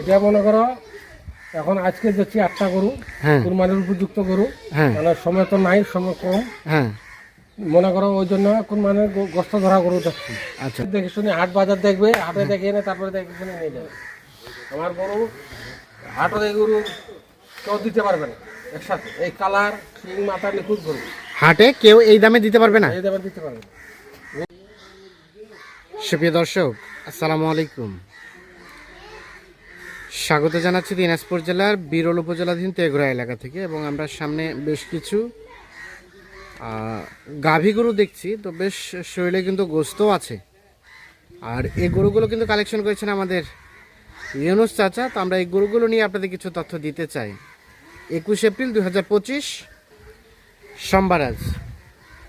এটা মনে করো এখন আজকে যাচ্ছি আটটা গরু হ্যাঁ। কুরবানির উপযুক্ত গরু। হ্যাঁ। মানে সময় তো নাই সময় কম। হ্যাঁ। মনে করো ওই জন্য কুরবানির গোস্ত ধরা গরু যাচ্ছি আচ্ছা। দেখে শুনে হাট বাজার দেখবে হাটে দেখে এনে তারপরে দেখে শুনে নিয়ে যাবে। আমার গরু এই গরু কেউ দিতে পারবে না একসাথে। এই কালার শিং মাথা নিখুঁত গরু। হাটে কেউ এই দামে দিতে পারবে না? এই দেবার দিতে পারবে না। সুপ্রিয় দর্শক আসসালামু আলাইকুম। স্বাগত জানাচ্ছি দিনাজপুর জেলার বিরল উপজেলাধীন তেঘরা এলাকা থেকে এবং আমরা সামনে বেশ কিছু গাভী গরু দেখছি তো বেশ শরীরে কিন্তু গোস্তও আছে। আর এই গরুগুলো কিন্তু কালেকশন করেছেন আমাদের ইউনুস চাচা তো আমরা এই গরুগুলো নিয়ে আপনাদের কিছু তথ্য দিতে চাই। একুশ এপ্রিল দুই হাজার পঁচিশ সোমবার আজ।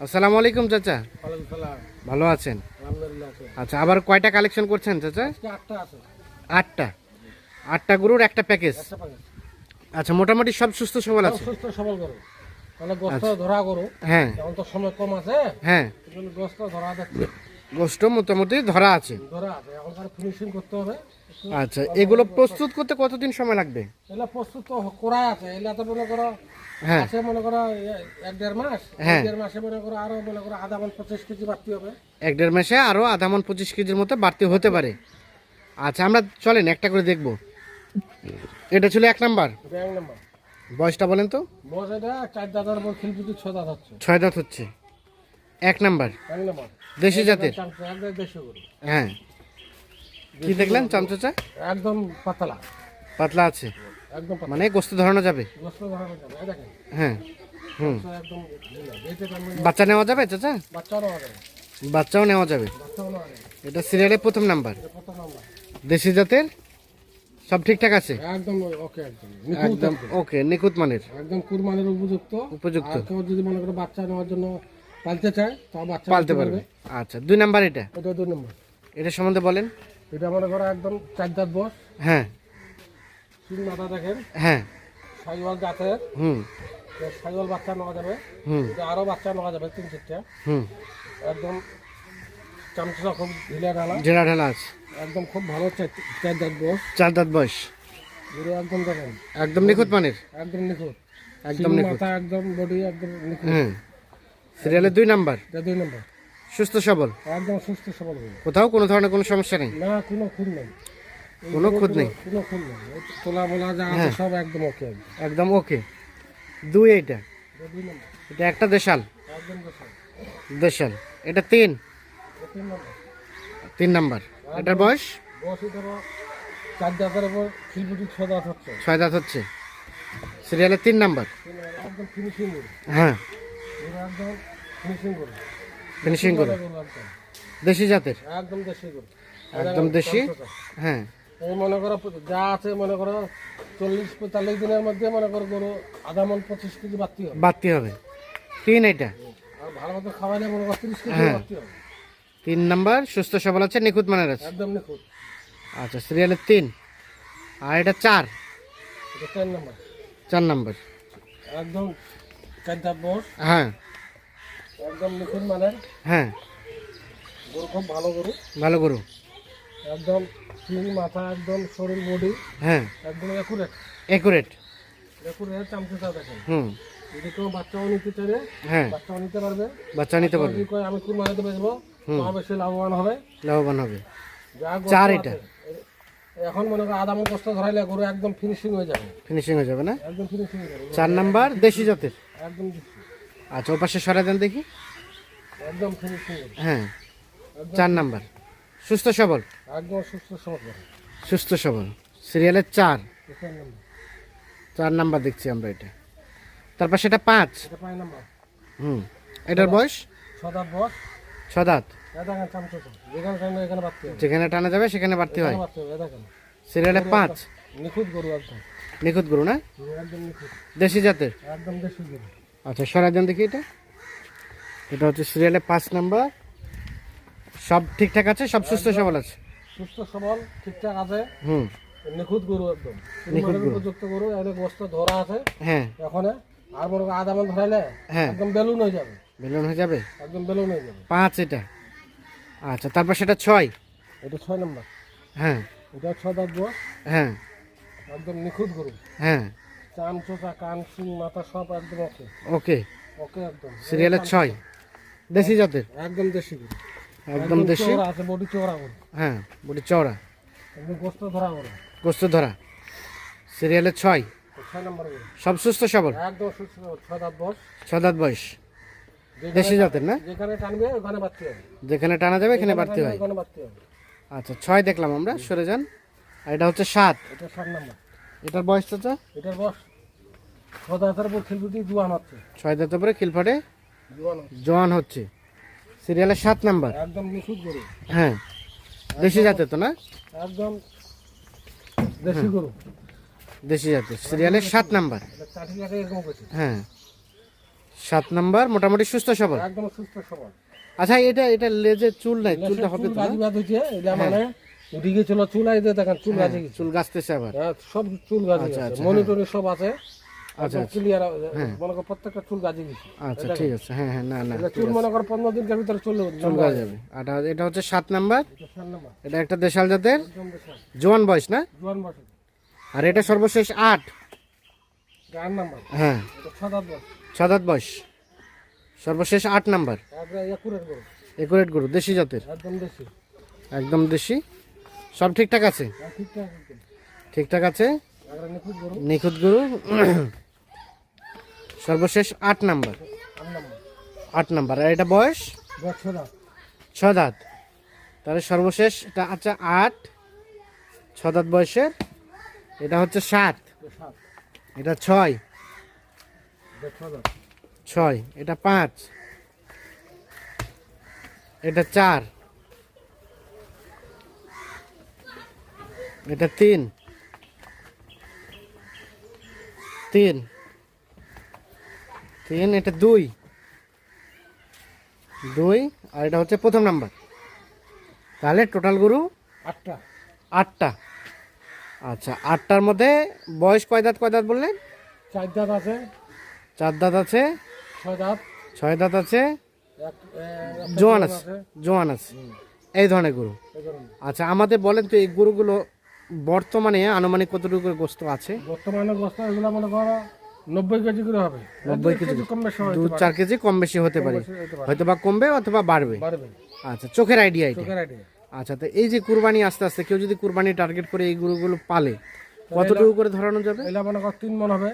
আসসালামু আলাইকুম চাচা। ভালো আছেন? আচ্ছা আবার কয়টা কালেকশন করছেন চাচা? আটটা। আটটা গরুর একটা প্যাকেজ আচ্ছা মোটামুটি সব সুস্থ সবল আছে? সুস্থ সবল গরু। তাহলে গোস্ত ধরা গরু। হ্যাঁ। এখন তো সময় কম আছে। হ্যাঁ। গোস্ত ধরা যাচ্ছে গোষ্ঠ মোটামুটি ধরা আছে। ধরা আছে। এখন তার ফিনিশিং করতে হবে। আচ্ছা এগুলো প্রস্তুত করতে কতদিন সময় লাগবে? এগুলো প্রস্তুত তো করা আছে। এগুলো তো মনে করো হ্যাঁ। আছে মনে করো এক দেড় মাস। হ্যাঁ। দেড় মাসে মনে করো আরও মনে করো আধা মন পঁচিশ কেজি বাড়তি হবে। এক দেড় মাসে আরও আধা মন পঁচিশ কেজির মতো বাড়তি হতে পারে। আচ্ছা আমরা চলেন একটা করে দেখব। এটা ছিল এক নাম্বার? এক নম্বর। বয়সটা বলেন তো। এটা চার দাদার উপর খিলপুটি ছ দাঁত হচ্ছে। ছয় দাঁত হচ্ছে। এক নাম্বার। এক নম্বর। দেশি জাতের? হ্যাঁ। কি দেখলেন চামচাচা একদম পাতলা। পাতলা আছে। একদম মানে গোস্ত ধরানো যাবে? গোস্ত ধরানো যাবে হ্যাঁ। হুম। বাচ্চা নেওয়া যাবে চাচা? বাচ্চাও নেওয়া যাবে। বাচ্চাও নেওয়া এটা সিরিয়ালের প্রথম নাম্বার। দেশি জাতের? সব ঠিকঠাক আছে? একদম ওকে একদম। নিখুঁত একদম। ওকে নিখুঁত মানের। একদম কুরবানির উপযুক্ত। উপযুক্ত। আর কেউ যদি মনে করে বাচ্চা নেওয়ার জন্য পালতে চায় তা বাচ্চা পালতে পারবে। আচ্ছা দুই নাম্বার এটা? এটা দুই নম্বর। এটা সম্বন্ধে বলেন। এটা মনে করো একদম চার দাঁত বস হ্যাঁ। তিন মাথা দেখেন। হ্যাঁ। সাইওয়াল জাতের হুম। সাইওয়াল বাচ্চা নেওয়া যাবে। হুম। আরও বাচ্চা নেওয়া যাবে তিন চারটা। হুম। একদম চামচা খুব ঢিলা ঢালা। জেরা ঢালা আছে। একদম খুব ভালো চার চার দাঁত বস চার দাঁত বয়স। একদম দেখেন। একদম নিখুঁত মানের? একদম নিখুঁত। একদম শিং নিখুঁত। মাথা একদম বডি একদম নিখুঁত। হ্যাঁ। দুই নাম্বার? এটা দুই নম্বর। সুস্থ সবল? একদম সুস্থ সবল কোথাও কোনো ধরনের কোনো সমস্যা নেই? না কোনো খুন নেই। কোনো খুঁত নেই? কোনো খুন নেই। তোলা মোলা যা আছে হ্যাঁ। সব একদম ওকে একদম। ওকে দুই এটা এটা একটা দেশাল? একদম দেশাল। দেশাল। এটা তিন? তিন নম্বর। এটার বয়স? চার দাঁতের উপর খিলপুটি ছ দাঁত হচ্ছে। ছয় দাঁত হচ্ছে। সিরিয়ালের তিন নাম্বার। তিন নম্বর, একদম ফিনিশিং গরু হ্যাঁ ফিনিশিং করে। দেশি জাতের? একদম দেশি একদম দেশি? হ্যাঁ। এই মনে করো যা আছে মনে করো চল্লিশ পঁয়তাল্লিশ দিনের মধ্যে মনে করো গরু আধা মন পঁচিশ কেজি বাড়তি হবে। বাড়তি হবে। তিন এটা। আর ভালো মতো খাওয়াইলে মনে করো তিরিশ কেজি হ্যাঁ। বাড়তি হবে। তিন নাম্বার সুস্থ সবল আছে নিখুঁত মানের আছে? একদম নিখুঁত। আচ্ছা সিরিয়ালের তিন। আর এটা চার? চার নম্বর। চার নাম্বার। একদম হ্যাঁ। একদম নিখুঁত মানের? হ্যাঁ। গরু খুব ভালো গরু। ভালো গরু। একদম মাথা একদম শরীর বডি। হ্যাঁ। একদম একুরেট একুরেট একুরেট চামচা দেখেন। হুম। যদি কেউ বাচ্চাও নিতে চাইলে হ্যাঁ। বাচ্চাও নিতে পারবে। বাচ্চা নিতে পারবে। আমি কুরবানিতে বেচবো তো বেশি লাভবান হবে। লাভবান হবে। চার এটা। এখন মনে করো আদাম কষ্ট ধরাইলে গরু একদম ফিনিশিং হয়ে যাবে। ফিনিশিং হয়ে যাবে না? একদম ফিনিশিং হয়ে যাবে। চার নাম্বার দেশি জাতের। একদম আচ্ছা ও পাশে দেন দেখি। একদম ফিনিশিং হ্যাঁ চার নাম্বার। সুস্থ সবল। একদম সুস্থ সমাজ সুস্থ সবল। সিরিয়ালের চার। চার নাম্বার। দেখছি আমরা এটা। তারপর সেটা পাঁচ। নম্বর। হুম এটার বয়স? ছদাত বস ছ দাঁত এটা দেখেন চামচা যেখানে টানা যাবে সেখানে বাড়তি হয়। সিরিয়ালে পাঁচ? নিখুঁত গরু একদম নিখুঁত গরু না? দেশি জাতের? একদম দেশি গরু আচ্ছা সরাই দেন দেখি এটা। এটা হচ্ছে সিরিয়ালে পাঁচ নাম্বার। সব ঠিকঠাক আছে? সব সুস্থ সবল আছে? সুস্থ সবল ঠিকঠাক আছে। হুম। নিখুঁত গরু একদম। নিখুঁত কুরবানির উপযুক্ত গরু এর গোস্ত ধরা আছে। হ্যাঁ। এখন আর করো আধা মন ধরাইলে হ্যাঁ। একদম বেলুন হয়ে যাবে। বেলুন হয়ে যাবে? একদম বেলুন হয়ে যাবে। পাঁচ এটা। আচ্ছা তারপর সেটা ছয়? এটা ছয় নম্বর। হ্যাঁ। এটা ছয় দাঁত হ্যাঁ। একদম নিখুঁত গরু। হ্যাঁ। চান চোচা কান সিং মাথা সব একদম ওকে। ওকে। ওকে একদম। সিরিয়ালের ছয়? দেশি জাতের? একদম দেশি গরু। একদম দেশি? আছে বডি চওড়া গরু। হ্যাঁ বডি চওড়া। একদম গোস্ত ধরা গরু। গোস্ত ধরা। সিরিয়ালের ছয়? ছয় নম্বর সব সুস্থ সবল? একদম সুস্থ ছয় দাঁত বস ছ দাঁত বয়স। দেশি জাতের না? যেখানে টানবে ওখানে বাড়তে হবে। যেখানে টানা যাবে এখানে বাড়তি হয়। ওখানে বাড়তে হবে। আচ্ছা ছয় দেখলাম আমরা সরে যান। আর এটা হচ্ছে সাত। এটা সাত নম্বর। এটার বয়স চাচা? এটার বস ছয় দাঁতের উপর খেলবুটি জুয়ান হচ্ছে। ছয় দাঁতের পরে খিলফাটে জোয়ান হচ্ছে। সিরিয়ালের সাত নাম্বার। একদম নিখুঁত গরু। হ্যাঁ। দেশি জাতের তো না? একদম দেশি গরু। দেশি জাতের। সিরিয়ালের সাত নাম্বার। হ্যাঁ। সাত নাম্বার মোটামুটি সুস্থ সবল? একদম সুস্থ সবল। আচ্ছা এটা এটা লেজে চুল নাই চুলটা হবে তো? গাজি বাদ হয়েছে এটা মানে ওদিকে ছিল চুল আইতে দেখেন চুল গাজি চুল গাছতেছে আবার। হ্যাঁ, সব চুল গাজি আচ্ছা, গেছে আচ্ছা, সব আছে। আচ্ছা, ক্লিয়ার মনে করো প্রত্যেকটা চুল গাজি গেছে। আচ্ছা ঠিক আছে হ্যাঁ হ্যাঁ না না চুল মনে করো পনেরো দিনের ভিতরে চলে চুল গাছ যাবে আর এটা হচ্ছে সাত নাম্বার? এটা সাত নাম্বার। এটা একটা দেশাল জাতের? জোয়ান বয়স না? জোয়ান বসে আর এটা সর্বশেষ আট? আট নাম্বার। হ্যাঁ। দাঁত সাদাত বয়স। সর্বশেষ আট নাম্বার। একুরেট গরু, দেশি জাতের। একদম দেশি। সব ঠিকঠাক আছে? ঠিকঠাক আছে। নিখুঁত গরু। সর্বশেষ আট নাম্বার। আট নাম্বার। আর এটা বয়স? ছ তাহলে সর্বশেষ এটা আছে আট। ছ দাঁত বয়সের। এটা হচ্ছে সাত। এটা ছয়। ছয় এটা পাঁচ। এটা চার। এটা তিন। তিন। তিন এটা দুই। দুই আর এটা হচ্ছে প্রথম নাম্বার। তাহলে টোটাল গরু আটটা। আটটা। আচ্ছা আটটার মধ্যে বয়স কয় দাঁত কয় দাঁত বললেন? চার দাঁত আছে। চার দাঁত আছে? ছয় দাঁত। ছয় দাঁত আছে? জোয়ান আছে। জোয়ান আছে। এই ধরনের গরু। আচ্ছা আমাদের বলেন তো এই গরুগুলো বর্তমানে আনুমানিক কতটুকু করে গোস্ত আছে? বর্তমানে বস্তা এগুলো মনে করো নব্বই কেজি করে হবে। নব্বই কেজি কম বেশি দু চার কেজি কম বেশি হতে পারে। হয়তো বা কমবে অথবা বাড়বে। আচ্ছা চোখের আইডিয়া এটা। চোখের আইডিয়া আচ্ছা তো এই যে কুরবানি আস্তে আস্তে কেউ যদি কুরবানি টার্গেট করে এই গরুগুলো পালে কতটুকু করে ধরানো যাবে? মনে করো তিন মন হবে।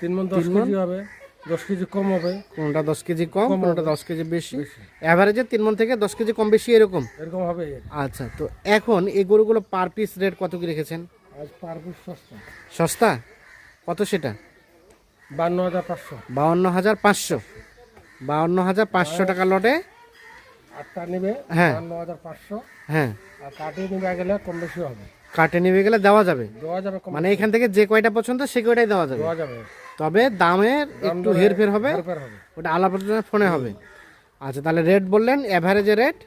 তিন মন দশ কেজি হবে। দশ কেজি কম হবে। কোনটা দশ কেজি কম কোনটা দশ কেজি বেশি? অ্যাভারেজে তিন মন থেকে দশ কেজি কম বেশি এরকম? এরকম হবে। আচ্ছা তো এখন এই গরুগুলো পার পিস রেট কত কি রেখেছেন? আজ পার পিস সস্তা। সস্তা? কত সেটা? বান্ন হাজার পাঁচশো। বাউন্ন হাজার পাঁচশো। বাউন্ন হাজার পাঁচশো টাকা লটে। আটটা নেবে হ্যাঁ। বান্ন হাজার পাঁচশো। হ্যাঁ। আর কাটিয়ে নেবে গেলে কম বেশি হবে। কাটে নিবে গেলে দেওয়া যাবে। দেওয়া যাবে মানে এখান থেকে যে কয়টা পছন্দ সে কয়টাই দেওয়া যাবে। দেওয়া যাবে। তবে দামের একটু হেরফের হবে ওটা আলাপ আলোচনা ফোনে হবে। আচ্ছা তাহলে রেট বললেন অ্যাভারেজে রেট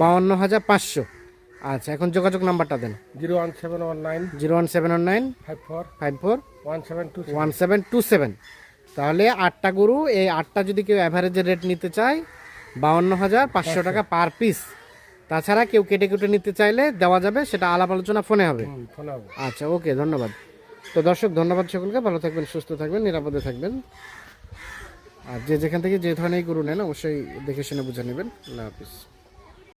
বাউন্ন হাজার পাঁচশো। আচ্ছা এখন যোগাযোগ নাম্বারটা দেন। Zero one seven one nine. Zero one seven one nine. Five four. Five four. One seven two one seven two seven. তাহলে আটটা গরু এই আটটা যদি কেউ অ্যাভারেজে রেট নিতে চায় বাউন্ন হাজার পাঁচশো টাকা পার পিস তাছাড়া কেউ কেটে কেটে নিতে চাইলে দেওয়া যাবে সেটা আলাপ আলোচনা ফোনে হবে। আচ্ছা ওকে ধন্যবাদ। তো দর্শক, ধন্যবাদ সকলকে। ভালো থাকবেন, সুস্থ থাকবেন, নিরাপদে থাকবেন। আর যে যেখান থেকে যে ধরনের গরু নেন, অবশ্যই দেখে শুনে বুঝে নেবেন। আল্লাহ হাফিজ।